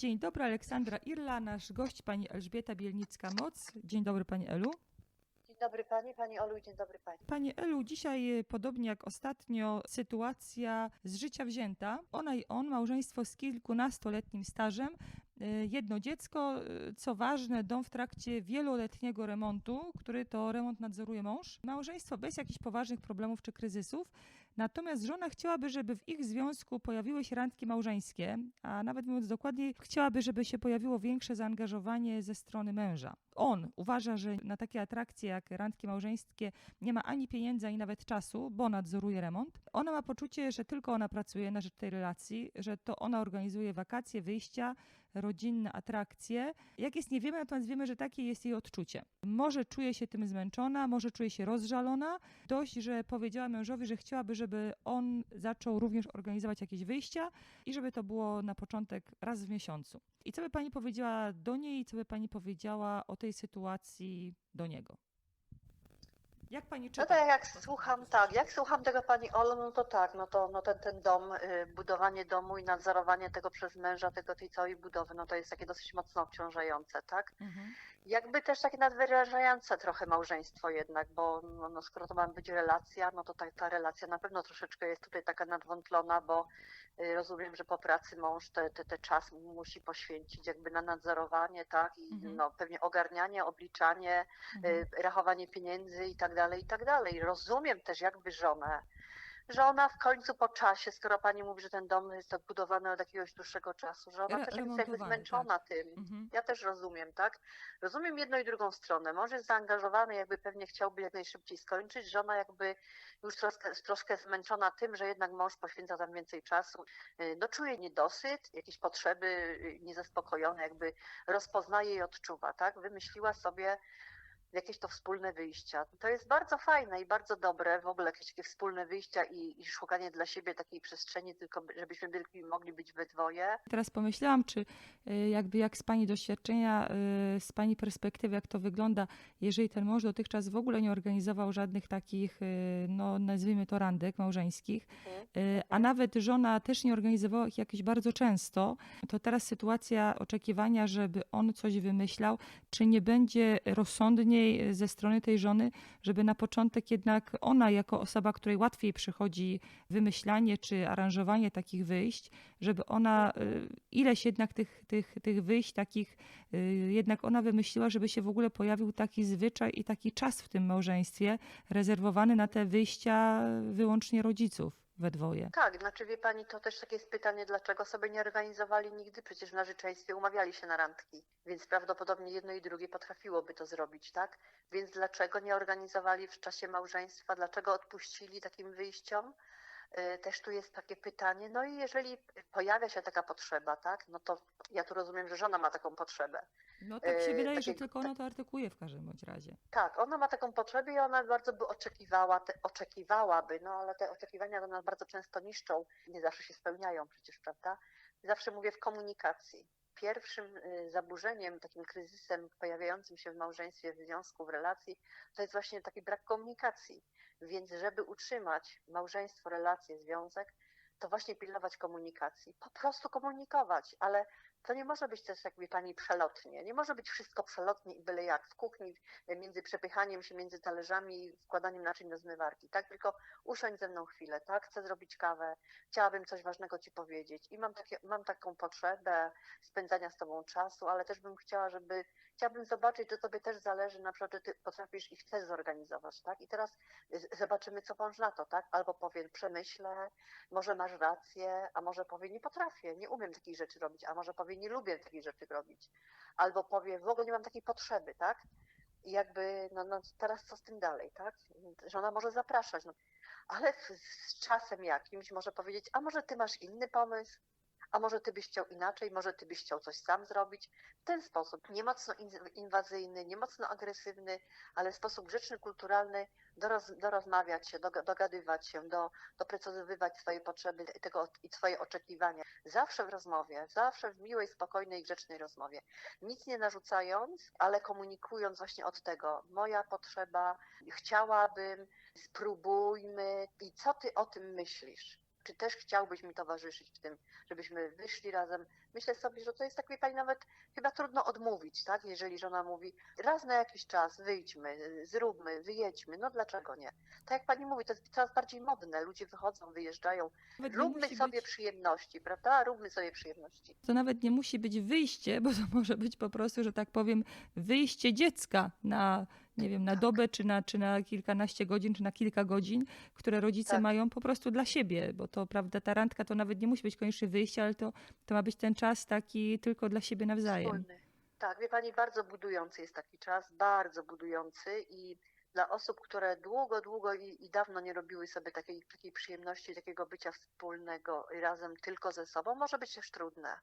Dzień dobry, Aleksandra Irla, nasz gość pani Elżbieta Bielnicka-Moc. Dzień dobry pani Elu. Dzień dobry Pani, Pani Olu i dzień dobry Pani. Pani Elu, dzisiaj e, podobnie jak ostatnio sytuacja z życia wzięta. Ona i on, małżeństwo z kilkunastoletnim stażem, jedno dziecko, e, co ważne, dom w trakcie wieloletniego remontu, który to remont nadzoruje mąż. Małżeństwo bez jakichś poważnych problemów czy kryzysów. Natomiast żona chciałaby, żeby w ich związku pojawiły się randki małżeńskie, a nawet mówiąc dokładniej, chciałaby, żeby się pojawiło większe zaangażowanie ze strony męża. On uważa, że na takie atrakcje jak randki małżeńskie nie ma ani pieniędzy, ani nawet czasu, bo nadzoruje remont. Ona ma poczucie, że tylko ona pracuje na rzecz tej relacji, że to ona organizuje wakacje, wyjścia, rodzinne atrakcje. Jak jest, nie wiemy, natomiast wiemy, że takie jest jej odczucie. Może czuje się tym zmęczona, może czuje się rozżalona. Dość, że powiedziała mężowi, że chciałaby, żeby on zaczął również organizować jakieś wyjścia i żeby to było na początek raz w miesiącu. I co by pani powiedziała do niej, co by pani powiedziała o tej sytuacji do niego? Jak pani No czyta? tak jak słucham, tak, jak słucham tego Pani Olu, no to tak, no to no ten, ten dom, y, budowanie domu i nadzorowanie tego przez męża, tego tej całej budowy, no to jest takie dosyć mocno obciążające, tak? Mhm. Jakby też takie nadwyrężające trochę małżeństwo jednak, bo no, no skoro to ma być relacja, no to ta, ta relacja na pewno troszeczkę jest tutaj taka nadwątlona, bo y, rozumiem, że po pracy mąż te, te, te czas musi poświęcić jakby na nadzorowanie, tak? I Mhm. no pewnie ogarnianie, obliczanie, Mhm. y, rachowanie pieniędzy i tak dalej, i tak dalej. Rozumiem też jakby żonę, że ona w końcu po czasie, skoro pani mówi, że ten dom jest odbudowany od jakiegoś dłuższego czasu, że ona Re- też jest jakby zmęczona tym. Mhm. Ja też rozumiem, tak? Rozumiem jedną i drugą stronę. Mąż jest zaangażowany, jakby pewnie chciałby jak najszybciej skończyć. Żona jakby już troszkę, troszkę zmęczona tym, że jednak mąż poświęca tam więcej czasu. Y, No czuje niedosyt, jakieś potrzeby y, niezaspokojone, jakby rozpoznaje i odczuwa, tak? Wymyśliła sobie jakieś to wspólne wyjścia. To jest bardzo fajne i bardzo dobre, w ogóle jakieś takie wspólne wyjścia i, i szukanie dla siebie takiej przestrzeni, tylko by- żebyśmy byli, mogli być we dwoje. Teraz pomyślałam, czy y, jakby jak z Pani doświadczenia, y, z Pani perspektywy, jak to wygląda, jeżeli ten mąż dotychczas w ogóle nie organizował żadnych takich, y, no nazwijmy to randek małżeńskich, y, a nawet żona też nie organizowała ich jakoś bardzo często, to teraz sytuacja oczekiwania, żeby on coś wymyślał, czy nie będzie ze strony tej żony, żeby na początek jednak ona, jako osoba, której łatwiej przychodzi wymyślanie czy aranżowanie takich wyjść, żeby ona y, ileś jednak tych, tych, tych wyjść takich, y, jednak ona wymyśliła, żeby się w ogóle pojawił taki zwyczaj i taki czas w tym małżeństwie rezerwowany na te wyjścia wyłącznie rodziców we dwoje. Tak, znaczy wie pani, to też takie jest pytanie, dlaczego sobie nie organizowali nigdy, przecież w narzeczeństwie umawiali się na randki, więc prawdopodobnie jedno i drugie potrafiłoby to zrobić, tak? Więc dlaczego nie organizowali w czasie małżeństwa, dlaczego odpuścili takim wyjściom? Y, Też tu jest takie pytanie, no i jeżeli pojawia się taka potrzeba, tak, no to ja tu rozumiem, że żona ma taką potrzebę. No tak się E, wydaje, że takiego- tylko ona to artykułuje w każdym bądź razie. Tak, ona ma taką potrzebę i ona bardzo by oczekiwała, te, oczekiwałaby, no ale te oczekiwania do nas bardzo często niszczą, nie zawsze się spełniają przecież, prawda? Zawsze mówię w komunikacji. Pierwszym y, zaburzeniem, takim kryzysem pojawiającym się w małżeństwie, w związku, w relacji, to jest właśnie taki brak komunikacji. Więc żeby utrzymać małżeństwo, relacje, związek, to właśnie pilnować komunikacji. Po prostu komunikować, ale to nie może być też, jak wie pani, przelotnie. Nie może być wszystko przelotnie i byle jak w kuchni, między przepychaniem się między talerzami i wkładaniem naczyń do zmywarki, tak? Tylko usiądź ze mną chwilę, tak? Chcę zrobić kawę, chciałabym coś ważnego ci powiedzieć i mam, takie, mam taką potrzebę spędzania z tobą czasu, ale też bym chciała, żeby, chciałabym zobaczyć, że tobie też zależy, na przykład, że ty potrafisz i chcesz zorganizować, tak? I teraz z- zobaczymy, co mąż na to, tak? Albo powie, przemyślę, może masz rację, a może powie, nie potrafię, nie umiem takich rzeczy robić, a może powie, nie lubię takich rzeczy robić, albo powie, w ogóle nie mam takiej potrzeby, tak? I jakby, no, no teraz co z tym dalej, tak? Żona może zapraszać, no, ale z czasem jakimś może powiedzieć, a może ty masz inny pomysł, a może ty byś chciał inaczej, może ty byś chciał coś sam zrobić. W ten sposób, nie mocno in- inwazyjny, nie mocno agresywny, ale w sposób grzeczny, kulturalny, doroz, dorozmawiać się, doga- dogadywać się, do, doprecyzowywać swoje potrzeby tego, i swoje oczekiwania. Zawsze w rozmowie, zawsze w miłej, spokojnej, grzecznej rozmowie. Nic nie narzucając, ale komunikując właśnie od tego, moja potrzeba, chciałabym, spróbujmy i co ty o tym myślisz? Czy też chciałbyś mi towarzyszyć w tym, żebyśmy wyszli razem myślę sobie, że to jest tak, wie pani, nawet chyba trudno odmówić, tak? Jeżeli żona mówi, raz na jakiś czas wyjdźmy, zróbmy, wyjedźmy, no dlaczego nie? Tak jak pani mówi, to jest coraz bardziej modne, ludzie wychodzą, wyjeżdżają, Nawet róbmy sobie być- przyjemności, prawda? Róbmy sobie przyjemności. To nawet nie musi być wyjście, bo to może być po prostu, że tak powiem, wyjście dziecka na, nie wiem, na dobę, czy na, czy na kilkanaście godzin, czy na kilka godzin, które rodzice Tak. mają po prostu dla siebie, bo to, prawda, ta randka to nawet nie musi być koniecznie wyjście, ale to, to ma być ten czas taki tylko dla siebie nawzajem. Wspólny. Tak, wie pani, bardzo budujący jest taki czas, bardzo budujący i dla osób, które długo, długo i, i dawno nie robiły sobie takiej, takiej przyjemności, takiego bycia wspólnego razem tylko ze sobą, może być też trudne.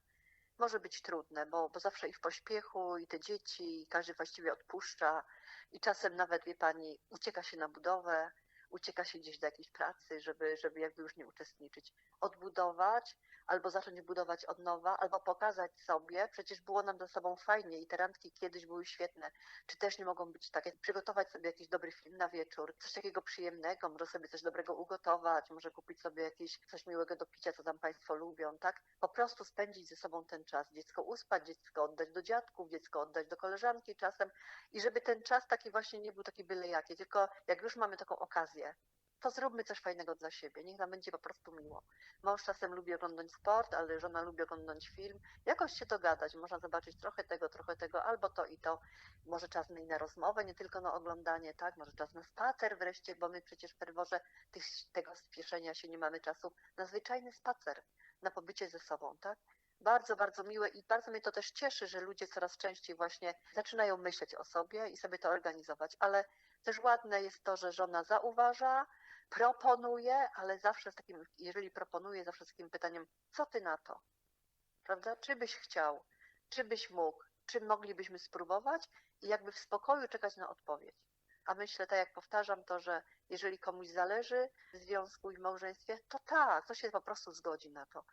Może być trudne, bo, bo zawsze i w pośpiechu, i te dzieci, i każdy właściwie odpuszcza, i czasem nawet, wie pani, ucieka się na budowę, ucieka się gdzieś do jakiejś pracy, żeby, żeby jakby już nie uczestniczyć. Odbudować, albo zacząć budować od nowa, albo pokazać sobie, przecież było nam ze sobą fajnie i te randki kiedyś były świetne, czy też nie mogą być takie, przygotować sobie jakiś dobry film na wieczór, coś takiego przyjemnego, może sobie coś dobrego ugotować, może kupić sobie jakieś coś miłego do picia, co tam Państwo lubią, tak? Po prostu spędzić ze sobą ten czas, dziecko uspać, dziecko oddać do dziadków, dziecko oddać do koleżanki czasem. I żeby ten czas taki właśnie nie był taki byle jaki, tylko jak już mamy taką okazję, to zróbmy coś fajnego dla siebie, niech nam będzie po prostu miło. Mąż czasem lubi oglądać sport, ale żona lubi oglądać film. Jakoś się dogadać, można zobaczyć trochę tego, trochę tego, albo to i to. Może czas i na rozmowę, nie tylko na oglądanie, tak? Może czas na spacer wreszcie, bo my przecież w ferworze tych, tego spieszenia się nie mamy czasu. Na zwyczajny spacer, na pobycie ze sobą, tak? Bardzo, bardzo miłe i bardzo mnie to też cieszy, że ludzie coraz częściej właśnie zaczynają myśleć o sobie i sobie to organizować, ale też ładne jest to, że żona zauważa, proponuje, ale zawsze z takim, jeżeli proponuje, zawsze z takim pytaniem, co ty na to? Prawda? Czy byś chciał? Czy byś mógł? Czy moglibyśmy spróbować? I jakby w spokoju czekać na odpowiedź. A myślę, tak jak powtarzam to, że jeżeli komuś zależy w związku i małżeństwie, to tak, to się po prostu zgodzi na to.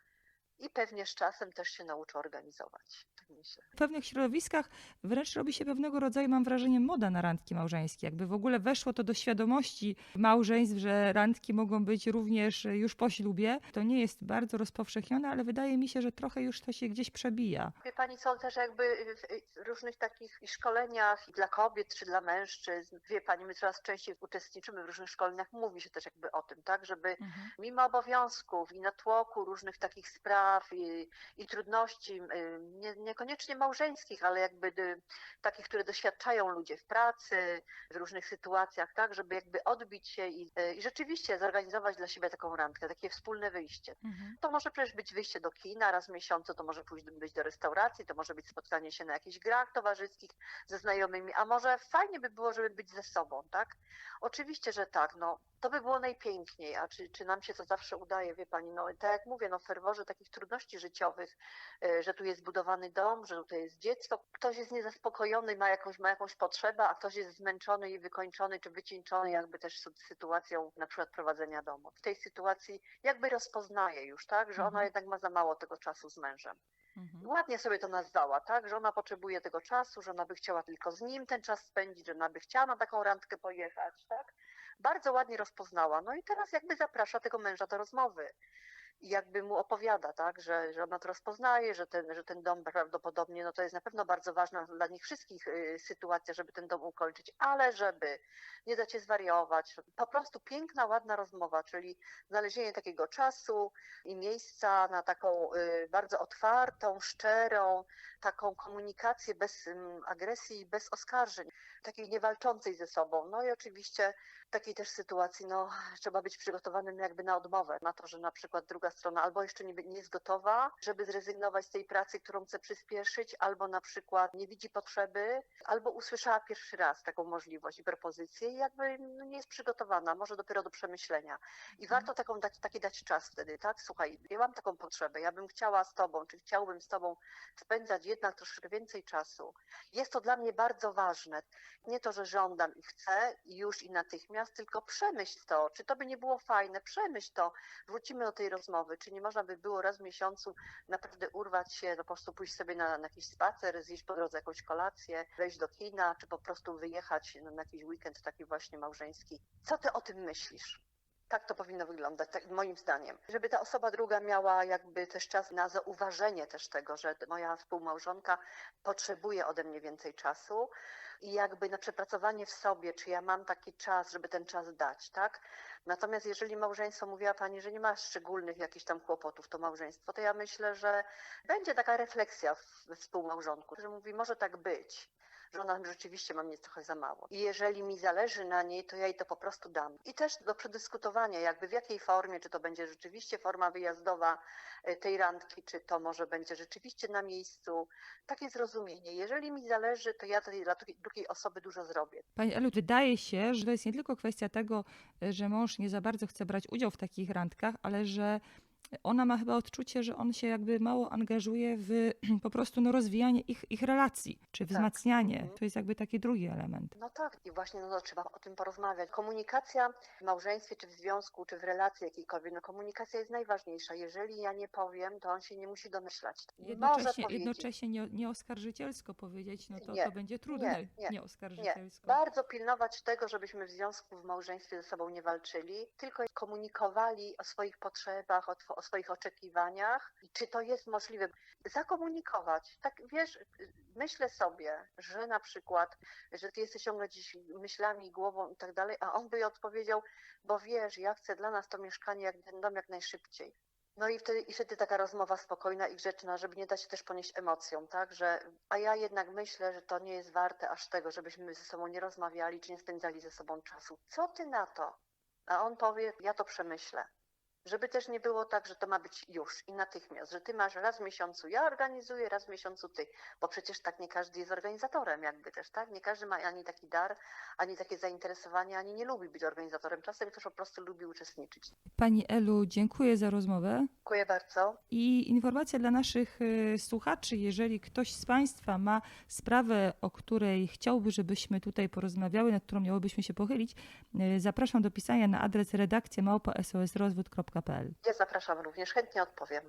I pewnie z czasem też się nauczy organizować. Tak myślę. W pewnych środowiskach wręcz robi się pewnego rodzaju, mam wrażenie, moda na randki małżeńskie. Jakby w ogóle weszło to do świadomości małżeństw, że randki mogą być również już po ślubie. To nie jest bardzo rozpowszechnione, ale wydaje mi się, że trochę już to się gdzieś przebija. Wie pani, są też jakby w różnych takich szkoleniach dla kobiet czy dla mężczyzn. Wie pani, my coraz częściej uczestniczymy w różnych szkoleniach, mówi się też jakby o tym, tak, żeby mimo obowiązków i natłoku różnych takich spraw i, i trudności, y, nie, niekoniecznie małżeńskich, ale jakby y, takich, które doświadczają ludzie w pracy, w różnych sytuacjach, tak, żeby jakby odbić się i, y, i rzeczywiście zorganizować dla siebie taką randkę, takie wspólne wyjście. To może przecież być wyjście do kina raz w miesiącu, to może pójść być do restauracji, to może być spotkanie się na jakichś grach towarzyskich ze znajomymi, a może fajnie by było, żeby być ze sobą, tak? Oczywiście, że tak, no to by było najpiękniej, a czy, czy nam się to zawsze udaje, wie pani, no tak jak mówię, no w ferworze takich trudności życiowych, y, że tu jest budowany dom, że tutaj jest dziecko, ktoś jest niezaspokojony, ma jakąś, ma jakąś potrzebę, a ktoś jest zmęczony i wykończony, czy wycieńczony jakby też sy- sytuacją na przykład prowadzenia domu. W tej sytuacji jakby rozpoznaje już, tak, że ona Mhm. jednak ma za mało tego czasu z mężem. Mhm. Ładnie sobie to nazwała, tak, że ona potrzebuje tego czasu, że ona by chciała tylko z nim ten czas spędzić, że ona by chciała na taką randkę pojechać, tak. Bardzo ładnie rozpoznała. No i teraz jakby zaprasza tego męża do rozmowy. I jakby mu opowiada, tak, że, że ona to rozpoznaje, że ten, że ten dom prawdopodobnie, no to jest na pewno bardzo ważna dla nich wszystkich y, sytuacja, żeby ten dom ukończyć, ale żeby nie dać się zwariować. Po prostu piękna, ładna rozmowa, czyli znalezienie takiego czasu i miejsca na taką y, bardzo otwartą, szczerą, taką komunikację bez agresji bez oskarżeń, takiej niewalczącej ze sobą. No i oczywiście w takiej też sytuacji no, trzeba być przygotowanym jakby na odmowę, na to, że na przykład druga strona albo jeszcze nie, nie jest gotowa, żeby zrezygnować z tej pracy, którą chce przyspieszyć, albo na przykład nie widzi potrzeby, albo usłyszała pierwszy raz taką możliwość i propozycję i jakby no, nie jest przygotowana, może dopiero do przemyślenia. I warto taką dać, taki dać czas wtedy, tak? Słuchaj, ja mam taką potrzebę, ja bym chciała z tobą, czy chciałbym z tobą spędzać jednak troszeczkę więcej czasu. Jest to dla mnie bardzo ważne. Nie to, że żądam i chcę już i natychmiast, tylko przemyśl to. Czy to by nie było fajne? Przemyśl to. Wrócimy do tej rozmowy. Czy nie można by było raz w miesiącu naprawdę urwać się, po prostu pójść sobie na, na jakiś spacer, zjeść po drodze jakąś kolację, wejść do kina, czy po prostu wyjechać na, na jakiś weekend taki właśnie małżeński. Co ty o tym myślisz? Tak to powinno wyglądać, tak, moim zdaniem. Żeby ta osoba druga miała jakby też czas na zauważenie też tego, że moja współmałżonka potrzebuje ode mnie więcej czasu i jakby na przepracowanie w sobie, czy ja mam taki czas, żeby ten czas dać, tak? Natomiast jeżeli małżeństwo, mówiła Pani, że nie ma szczególnych jakichś tam kłopotów, to małżeństwo, to ja myślę, że będzie taka refleksja we współmałżonku, że mówi, może tak być, że ona rzeczywiście ma mnie trochę za mało. I jeżeli mi zależy na niej, to ja jej to po prostu dam. I też do przedyskutowania, jakby w jakiej formie, czy to będzie rzeczywiście forma wyjazdowa e, tej randki, czy to może będzie rzeczywiście na miejscu. Takie zrozumienie. Jeżeli mi zależy, to ja tej, dla drugiej- drugiej osoby dużo zrobię. Pani Elu, wydaje się, że to jest nie tylko kwestia tego, e, że mąż nie za bardzo chce brać udział w takich randkach, ale że ona ma chyba odczucie, że on się jakby mało angażuje w po prostu no, rozwijanie ich, ich relacji, czy wzmacnianie. Mhm. To jest jakby taki drugi element. No tak, i właśnie no, trzeba o tym porozmawiać. Komunikacja w małżeństwie, czy w związku, czy w relacji jakiejkolwiek, no komunikacja jest najważniejsza. Jeżeli ja nie powiem, to on się nie musi domyślać. Może Jednocześnie, powiedzieć. jednocześnie nie, nie oskarżycielsko powiedzieć, no to, Nie, to będzie trudne, nie, nie, nie, oskarżycielsko. Bardzo pilnować tego, żebyśmy w związku, w małżeństwie ze sobą nie walczyli, tylko komunikowali o swoich potrzebach, o, o swoich oczekiwaniach. I czy to jest możliwe? Zakomunikować. Tak wiesz, myślę sobie, że na przykład, że ty jesteś ciągle gdzieś myślami, głową i tak dalej, a on by odpowiedział, bo wiesz, ja chcę dla nas to mieszkanie, jak ten dom jak najszybciej. No i wtedy, i wtedy taka rozmowa spokojna i grzeczna, żeby nie dać się też ponieść emocjom, tak? Że, a ja jednak myślę, że to nie jest warte aż tego, żebyśmy ze sobą nie rozmawiali, czy nie spędzali ze sobą czasu. Co ty na to? A on powie, ja to przemyślę. Żeby też nie było tak, że to ma być już i natychmiast, że ty masz raz w miesiącu ja organizuję, raz w miesiącu ty, bo przecież tak nie każdy jest organizatorem jakby też, tak? Nie każdy ma ani taki dar, ani takie zainteresowanie, ani nie lubi być organizatorem. Czasem ktoś po prostu lubi uczestniczyć. Pani Elu, dziękuję za rozmowę. Dziękuję bardzo. I informacja dla naszych y, słuchaczy, jeżeli ktoś z Państwa ma sprawę, o której chciałby, żebyśmy tutaj porozmawiały, nad którą miałobyśmy się pochylić, y, zapraszam do pisania na adres redakcja małpa sosrozwód.pl. Ja zapraszam również, chętnie odpowiem.